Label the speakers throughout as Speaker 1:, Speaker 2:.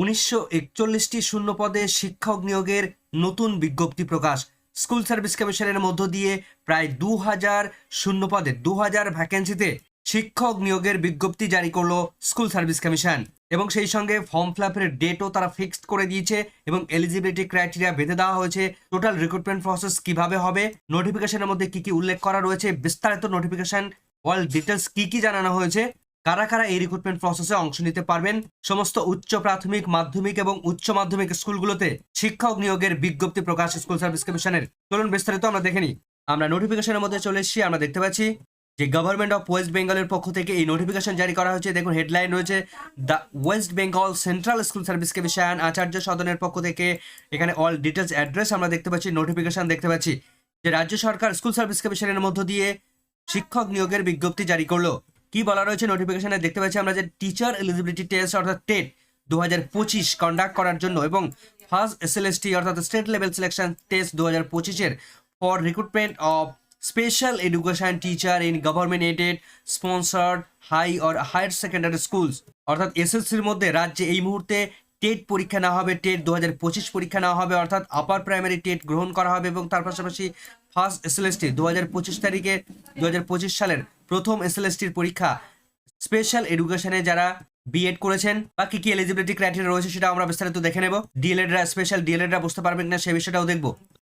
Speaker 1: উনিশশো একচল্লিশটি শূন্য পদে শিক্ষক নিয়োগের নতুন বিজ্ঞপ্তি প্রকাশ। স্কুল সার্ভিস কমিশনের মধ্য দিয়ে প্রায় দু হাজার শূন্য পদে দু হাজার ভ্যাকেন্সিতে শিক্ষক নিয়োগের বিজ্ঞপ্তি জারি করল স্কুল সার্ভিস কমিশন। এবং সেই সঙ্গে ফর্ম ফিলাপের ডেটও তারা ফিক্সড করে দিয়েছে এবং এলিজিবিলিটি ক্রাইটেরিয়া বেঁধে দেওয়া হয়েছে। টোটাল রিক্রুটমেন্ট প্রসেস কীভাবে হবে, নোটিফিকেশনের মধ্যে কি কি উল্লেখ করা রয়েছে, বিস্তারিত নোটিফিকেশন, অল ডিটেলস কি কি জানানো হয়েছে কারা কারা এই রিক্রুটমেন্ট প্রসেসে অংশ নিতে পারবেন? সমস্ত উচ্চ প্রাথমিক, মাধ্যমিক এবং উচ্চ মাধ্যমিক স্কুলগুলোতে শিক্ষক নিয়োগের বিজ্ঞপ্তি প্রকাশ স্কুল সার্ভিস কমিশনের। চলুন বিস্তারিত আমরা দেখে নিই। আমরা নোটিফিকেশনের মধ্যে চলে এসেছি, আমরা দেখতে পাচ্ছি যে গভর্নমেন্ট অফ ওয়েস্ট বেঙ্গলের পক্ষ থেকে এই নোটিফিকেশন জারি করা হয়েছে। দেখুন হেডলাইন রয়েছে the West Bengal central school service commission আচার্য সদনের পক্ষ থেকে এখানে অল ডিটেলস অ্যাড্রেস আমরা দেখতে পাচ্ছি নোটিফিকেশন দেখতে পাচ্ছি যে রাজ্য সরকার স্কুল সার্ভিস কমিশনের মধ্য দিয়ে শিক্ষক নিয়োগের বিজ্ঞপ্তি জারি করল। কি বলা রয়েছে নোটিফিকেশনে দেখতে পাচ্ছি আমরা যে টিচার এলিজিবিলিটি টেস্ট অর্থাৎ টেট দু হাজার পঁচিশ কন্ডাক্ট করার জন্য এবং ফার্স্ট এসএলএসটি অর্থাৎ স্টেট লেভেল সিলেকশন টেস্ট দু হাজার পঁচিশের for recruitment of special education teacher in government aided sponsored high or higher secondary schools অর্থাৎ এসএসসির মধ্যে রাজ্যে এই মুহূর্তে টেট পরীক্ষা নেওয়া হবে টেট দু হাজার পঁচিশ পরীক্ষা নেওয়া হবে, অর্থাৎ আপার প্রাইমারি টেট গ্রহণ করা হবে এবং তার পাশাপাশি ফার্স্ট এসএলএসটি দু হাজার পঁচিশ তারিখে দু হাজার পঁচিশ সালের প্রথম এসএলএসটির পরীক্ষা। স্পেশাল এডুকেশনে যারা বিএড করেছেন বা কি কি এলিজিবিলিটি ক্রাইটেরিয়া রয়েছে সেটা আমরা বিস্তারিত দেখে নেব। ডিএলএডরা স্পেশাল ডিএলএডরা বুঝতে পারবেন না সে বিষয়টাও দেখব।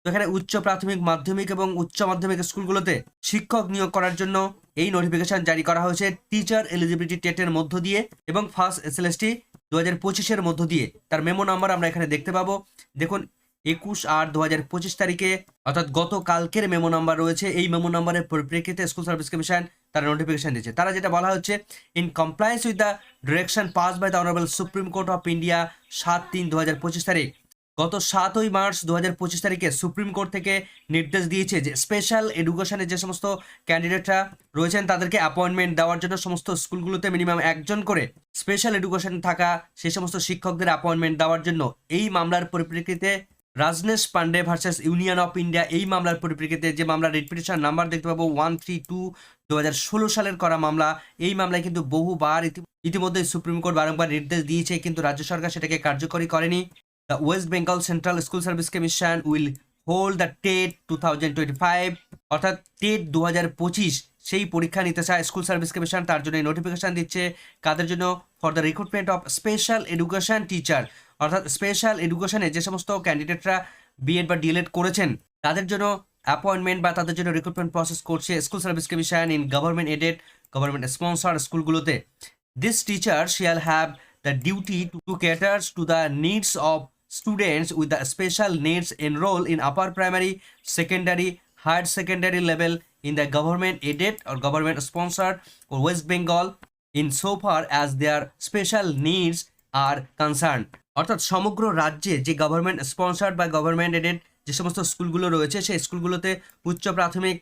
Speaker 1: তো এখানে উচ্চ প্রাথমিক, মাধ্যমিক এবং উচ্চ মাধ্যমিক স্কুলগুলোতে শিক্ষক নিয়োগ করার জন্য এই নোটিফিকেশন জারি করা হয়েছে টিচার এলিজিবিলিটি টেটের মধ্য দিয়ে এবং ফার্স্ট এসএলএসটি দু হাজার পঁচিশের মধ্য দিয়ে। তার মেমো নাম্বার আমরা এখানে দেখতে পাবো। দেখুন একুশ আট দু হাজার পঁচিশ তারিখে। অর্থাৎ গত কালকের মেমো নাম্বার রয়েছে। এই মেমো নাম্বারের পরিপ্রেক্ষিতে স্কুল সার্ভিস কমিশন তারা নোটিফিকেশন দিয়েছে। তারা যেটা বলা হচ্ছে in compliance with the direction passed by the honourable supreme court of India সাত তিন দু হাজার পঁচিশ তারিখ। গত সাতই মার্চ দু হাজার পঁচিশ তারিখে সুপ্রিম কোর্ট থেকে নির্দেশ দিয়েছে যে স্পেশাল এডুকেশনের যে সমস্ত ক্যান্ডিডেটরা রয়েছেন, তাদেরকে অ্যাপয়েন্টমেন্ট দেওয়ার জন্য সমস্ত স্কুলগুলোতে মিনিমাম একজন করে স্পেশাল এডুকেশন থাকা সেই সমস্ত শিক্ষকদের অ্যাপয়েন্টমেন্ট দেওয়ার জন্য এই মামলার পরিপ্রেক্ষিতে Rajnesh Pandey versus union of India এই মামলার পরিপ্রেক্ষিতে যে মামলার রিপিটেশন নাম্বার দেখতে পাবো ওয়ান থ্রি টু দু হাজার ষোলো সালের করা মামলা। এই মামলায় কিন্তু বহুবার ইতি- ইতিমধ্যে সুপ্রিম কোর্ট বারংবার নির্দেশ দিয়েছে, কিন্তু রাজ্য সরকার সেটাকে কার্যকরী করেনি। The West Bengal central school service commission will hold the TET two thousand twenty five অর্থাৎ টেট দু হাজার পঁচিশ সেই পরীক্ষা নিতে চায় স্কুল সার্ভিস কমিশন তার জন্য নোটিফিকেশন দিচ্ছে। কাদের জন্য? For the recruitment of special education teacher অর্থাৎ স্পেশাল এডুকেশনে যে সমস্ত ক্যান্ডিডেটরা বিএড বা ডিএলএড করেছেন, তাদের জন্য অ্যাপয়েন্টমেন্ট বা তাদের জন্য রিক্রুটমেন্ট প্রসেস করছে school service commission in government aided government sponsor স্কুলগুলোতে this teacher shall have the duty to caters to the needs of students with the special needs enrolled in upper primary secondary higher secondary level in the government aided or government sponsor West Bengal in so far as the special needs are concern অর্থাৎ সমগ্র রাজ্যে যে government sponsored বা government aided যে সমস্ত স্কুলগুলো রয়েছে, সেই স্কুলগুলোতে উচ্চ প্রাথমিক,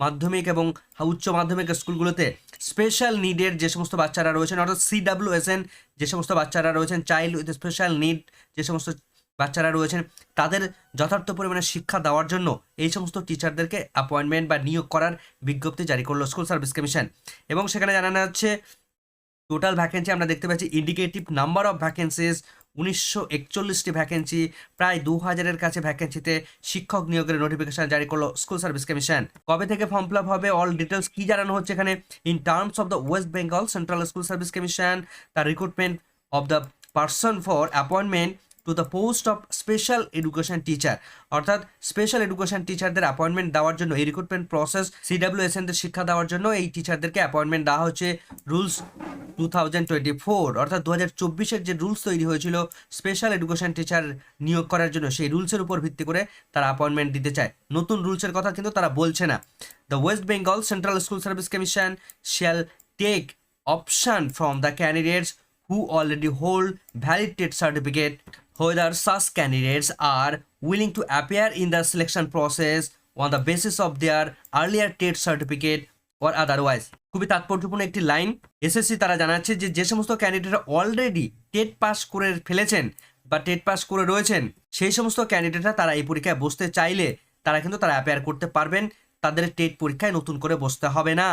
Speaker 1: মাধ্যমিক এবং উচ্চ মাধ্যমিক স্কুলগুলোতে স্পেশাল নিডের যে সমস্ত বাচ্চারা রয়েছেন, অর্থাৎ সিডাব্লিউএসএন যে সমস্ত বাচ্চারা রয়েছেন চাইল্ড উইথ স্পেশাল নিড যে সমস্ত বাচ্চারা রয়েছেন, তাদের যথার্থ পরিমাণে শিক্ষা দেওয়ার জন্য এই সমস্ত টিচারদেরকে অ্যাপয়েন্টমেন্ট বা নিয়োগ করার বিজ্ঞপ্তি জারি করল স্কুল সার্ভিস কমিশন এবং সেখানে জানানো হচ্ছে টোটাল ভ্যাকেন্সি আমরা দেখতে পাচ্ছি ইন্ডিকেটিভ নাম্বার অফ ভ্যাকেন্সিস উনিশশো একচল্লিশটি ভ্যাকেন্সি প্রায় দু হাজারের কাছে ভ্যাকেন্সিতে শিক্ষক নিয়োগের নোটিফিকেশন জারি করল স্কুল সার্ভিস কমিশন কবে থেকে ফর্ম ফিল হবে? অল ডিটেলস কি জানানো হচ্ছে এখানে? In terms of the West Bengal central school service commission তার recruitment of the person for appointment to the post of special education teacher অর্থাৎ স্পেশাল এডুকেশন টিচারদের অ্যাপয়েন্টমেন্ট দেওয়ার জন্য, এই রিক্রুটমেন্ট প্রসেস সিডাব্লিউএসএনদের শিক্ষা দেওয়ার জন্য এই টিচারদেরকে অ্যাপয়েন্টমেন্ট দেওয়া হচ্ছে rules two thousand twenty four অর্থাৎ দু হাজার চব্বিশের যে রুলস তৈরি হয়েছিল স্পেশাল এডুকেশন টিচার নিয়োগ করার জন্য, সেই রুলসের উপর ভিত্তি করে তারা অ্যাপয়েন্টমেন্ট দিতে চায়। নতুন রুলসের কথা কিন্তু তারা বলছে না। The West Bengal central school service commission shall take option from the candidates who already valid TET certificate whether such candidates are willing to appear in the selection process on the basis of their earlier TET certificate or otherwise. খুবই তাৎপর্যপূর্ণ একটি line SSC তারা জানাচ্ছে যে যে সমস্ত ক্যান্ডিডেটরা already TET pass করে ফেলেছেন বা টেট পাস করে রয়েছেন, সেই সমস্ত ক্যান্ডিডেটরা তারা এই পরীক্ষায় বসতে চাইলে তারা কিন্তু তারা অ্যাপেয়ার করতে পারবেন। তাদের টেট পরীক্ষায় নতুন করে বসতে হবে না।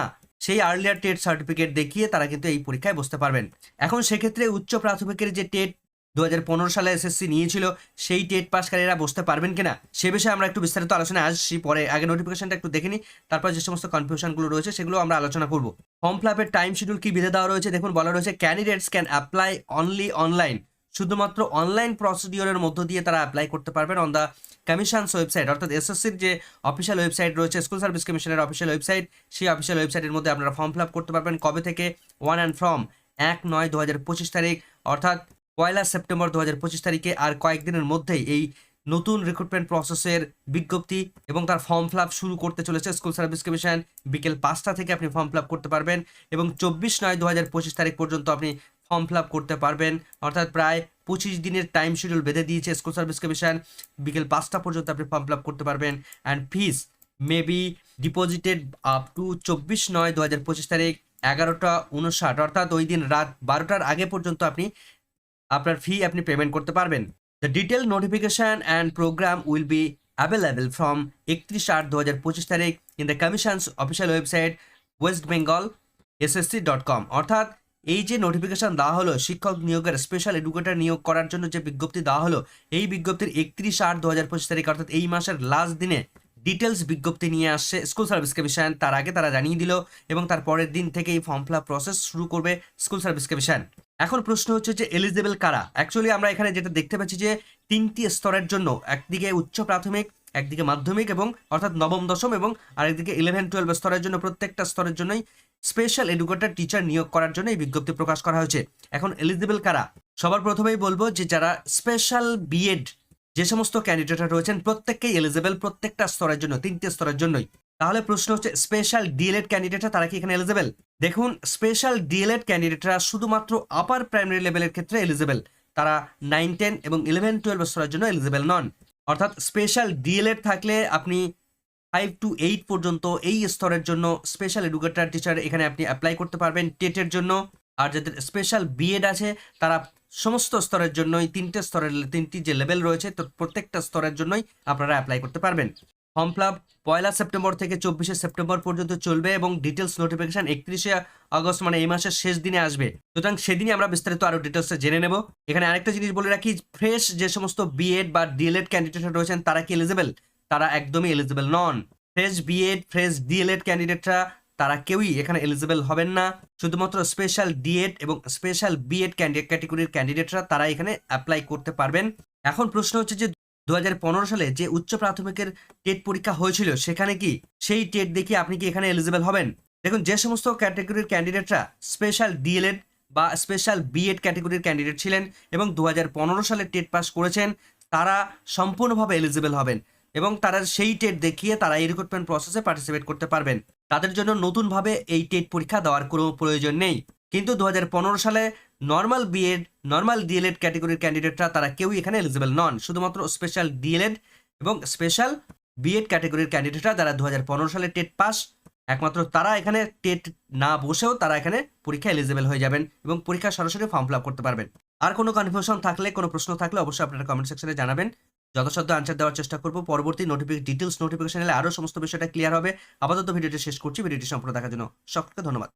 Speaker 1: সেই আর্লিয়ার টেট সার্টিফিকেট দেখিয়ে তারা কিন্তু এই পরীক্ষায় বসতে পারবেন। এখন সেক্ষেত্রে উচ্চ প্রাথমিকের যে টেট দু হাজার পনেরো সালে এসএসসি নিয়েছিল, সেই টেট পাসকারীরা বসতে পারবেন কিনা, সে বিষয়ে আমরা একটু বিস্তারিত আলোচনা আসছি। পরে আগে নোটিফিকেশনটা একটু দেখে তারপর যে সমস্ত কনফিউশনগুলো রয়েছে, সেগুলো আমরা আলোচনা করব। ফর্ম ফিল টাইম শিডিউল কি বেঁধে দেওয়া রয়েছে? দেখুন, বলা রয়েছে candidates can apply only online শুধুমাত্র অনলাইন প্রসিডিওরের মধ্য দিয়ে তারা অ্যাপ্লাই করতে পারবেন অন দ্য কমিশনস ওয়েবসাইট অর্থাৎ এসএসসির যে অফিসিয়াল ওয়েবসাইট রয়েছে স্কুল সার্ভিস কমিশনের অফিসিয়াল ওয়েবসাইট সেই অফিসিয়াল ওয়েবসাইটের মধ্যে আপনারা ফর্ম ফিল করতে পারবেন। কবে থেকে? ওয়ান অ্যান্ড ফ্রম এক নয় দু হাজার পঁচিশ তারিখ, অর্থাৎ পয়লা সেপ্টেম্বর দু হাজার পঁচিশ তারিখে আর কয়েকদিনের মধ্যেই এই নতুন রিক্রুটমেন্ট প্রসেসের বিজ্ঞপ্তি এবং তার ফর্ম ফিল শুরু করতে চলেছে স্কুল সার্ভিস কমিশন বিকেল পাঁচটা থেকে আপনি ফর্ম ফিল করতে পারবেন এবং চব্বিশ নয় দু তারিখ পর্যন্ত আপনি ফর্ম ফিল করতে পারবেন। অর্থাৎ প্রায় পঁচিশ দিনের টাইম শিডিউল বেঁধে দিয়েছে স্কুল সার্ভিস কমিশন বিকেল পাঁচটা পর্যন্ত আপনি ফর্ম ফিল করতে পারবেন and fees may be deposited up to চব্বিশ নয় দু তারিখ এগারোটা উনষাট। অর্থাৎ ওই দিন রাত বারোটার আগে পর্যন্ত আপনি আপনার ফি আপনি পেমেন্ট করতে পারবেন। The detail notification and programme will be available from একত্রিশ আট দু হাজার পঁচিশ তারিখ in the commission's official website West Bengal SSC dot com অর্থাৎ এই যে নোটিফিকেশন দেওয়া হলো, শিক্ষক নিয়োগের স্পেশাল এডুকেটর নিয়োগ করার জন্য যে বিজ্ঞপ্তি দেওয়া হলো, এই বিজ্ঞপ্তির একত্রিশ আট দু হাজার পঁচিশ তারিখ, অর্থাৎ এই মাসের লাস্ট দিনে ডিটেলস বিজ্ঞপ্তি নিয়ে আসছে স্কুল সার্ভিস কমিশন তার আগে তারা জানিয়ে দিল এবং তার পরের দিন থেকে এই ফর্ম ফিল প্রসেস শুরু করবে স্কুল সার্ভিস কমিশন এখন প্রশ্ন হচ্ছে যে এলিজিবল কারা? অ্যাকচুয়ালি আমরা এখানে যেটা দেখতে পাচ্ছি যে তিনটি স্তরের জন্য একদিকে উচ্চ প্রাথমিক, একদিকে মাধ্যমিক এবং অর্থাৎ নবম, দশম এবং আরেকদিকে ইলেভেন টুয়েলভ স্তরের জন্য প্রত্যেকটা স্তরের জন্যই স্পেশাল এডুকেটর টিচার নিয়োগ করার জন্য এই বিজ্ঞপ্তি প্রকাশ করা হয়েছে। এখন এলিজিবল কারা? সবার প্রথমেই বলব যে যারা স্পেশাল বিএড যে সমস্ত ক্যান্ডিডেটরা রয়েছেন প্রত্যেককেই এলিজিবল প্রত্যেকটা স্তরের জন্য, তিনটে স্তরের জন্যই। তাহলে প্রশ্ন হচ্ছে স্পেশাল ডিএলএড ক্যান্ডিডেটরা তারা কি এখানে এলিজিবল দেখুন স্পেশাল ডিএলএড ক্যান্ডিডেটরা শুধুমাত্র আপার প্রাইমারি লেভেলের ক্ষেত্রে এলিজেবেল তারা নাইন টেন এবং ইলেভেন টুয়েলভ স্তরের জন্য এলিজেবেল নন। অর্থাৎ স্পেশাল ডিএলএড থাকলে আপনি ফাইভ টু এইট পর্যন্ত এই স্তরের জন্য স্পেশাল এডুকেটর টিচার এখানে আপনি অ্যাপ্লাই করতে পারবেন টেটের জন্য। আর যাদের স্পেশাল বিএড আছে, তারা সমস্ত স্তরের জন্যই তিনটে স্তরের তিনটি যে লেভেল রয়েছে, তো প্রত্যেকটা স্তরের জন্যই আপনারা অ্যাপ্লাই করতে পারবেন। ফর্ম ফিল পয়লা সেপ্টেম্বর থেকে চব্বিশে সেপ্টেম্বর পর্যন্ত চলবে এবং ডিটেলস নোটিফিকেশন একত্রিশে আগস্ট মানে এই মাসের শেষ দিনে আসবে। সুতরাং সেদিনই আমরা বিস্তারিত আরও ডিটেলসে জেনে নেব। এখানে আরেকটা জিনিস বলে রাখি ফ্রেশ যে সমস্ত বিএড বা ডিএলএড ক্যান্ডিডেট রয়েছেন, তারা কি এলিজিবল তারা একদমই এলিজিবল নন। ফ্রেশ বিএড ফ্রেশ ডিএলএড ক্যান্ডিডেটরা তারা কেউই এখানে এলিজিবল হবেন না। শুধুমাত্র স্পেশাল ডিএড এবং স্পেশাল বিএড ক্যান্ডিডেট ক্যাটেগরির ক্যান্ডিডেটরা তারা এখানে অ্যাপ্লাই করতে পারবেন। এখন প্রশ্ন হচ্ছে যে দু হাজার পনেরো সালে যে উচ্চ প্রাথমিকের টেট পরীক্ষা হয়েছিল, সেখানে কি সেই টেট দেখে আপনি কি এখানে এলিজিবল হবেন? দেখুন, যে সমস্ত ক্যাটেগরির ক্যান্ডিডেটরা স্পেশাল ডিএলএড বা স্পেশাল বিএড ক্যাটেগরির ক্যান্ডিডেট ছিলেন এবং দু হাজার পনেরো সালে টেট পাস করেছেন, তারা সম্পূর্ণভাবে এলিজিবল হবেন এবং তারা সেই টেট দেখিয়ে তারা এই রিক্রুটমেন্ট প্রসেসে পার্টিসিপেট করতে পারবেন। তাদের জন্য নতুনভাবে এই টেট পরীক্ষা দেওয়ার কোনো প্রয়োজন নেই। কিন্তু দু হাজার পনেরো সালে নর্মাল বিএড নর্মাল ডিএলএড ক্যাটেগরির ক্যান্ডিডেটরা তারা কেউই এখানে এলিজিবল নন। শুধুমাত্র স্পেশাল ডিএলএড এবং স্পেশাল বিএড ক্যাটেগরির ক্যান্ডিডেটরা যারা দু হাজার পনেরো সালে টেট পাস, একমাত্র তারা এখানে টেট না বসেও তারা এখানে পরীক্ষা এলিজিবল হয়ে যাবেন এবং পরীক্ষা সরাসরি ফর্ম ফিল করতে পারবেন। আর কোনো কনফিউশন থাকলে, কোনো প্রশ্ন থাকলে অবশ্যই আপনারা কমেন্ট সেকশনে জানাবেন। যথাসাধ্য আনসার দেওয়ার চেষ্টা করব। পরবর্তী নোটিফিকেশন ডিটেলস নোটিফিকেশন এলে আরও সমস্ত বিষয়টা ক্লিয়ার হবে। আপাতত ভিডিওটি শেষ করছি। ভিডিওটি সম্পূর্ণ দেখার জন্য সকলকে ধন্যবাদ।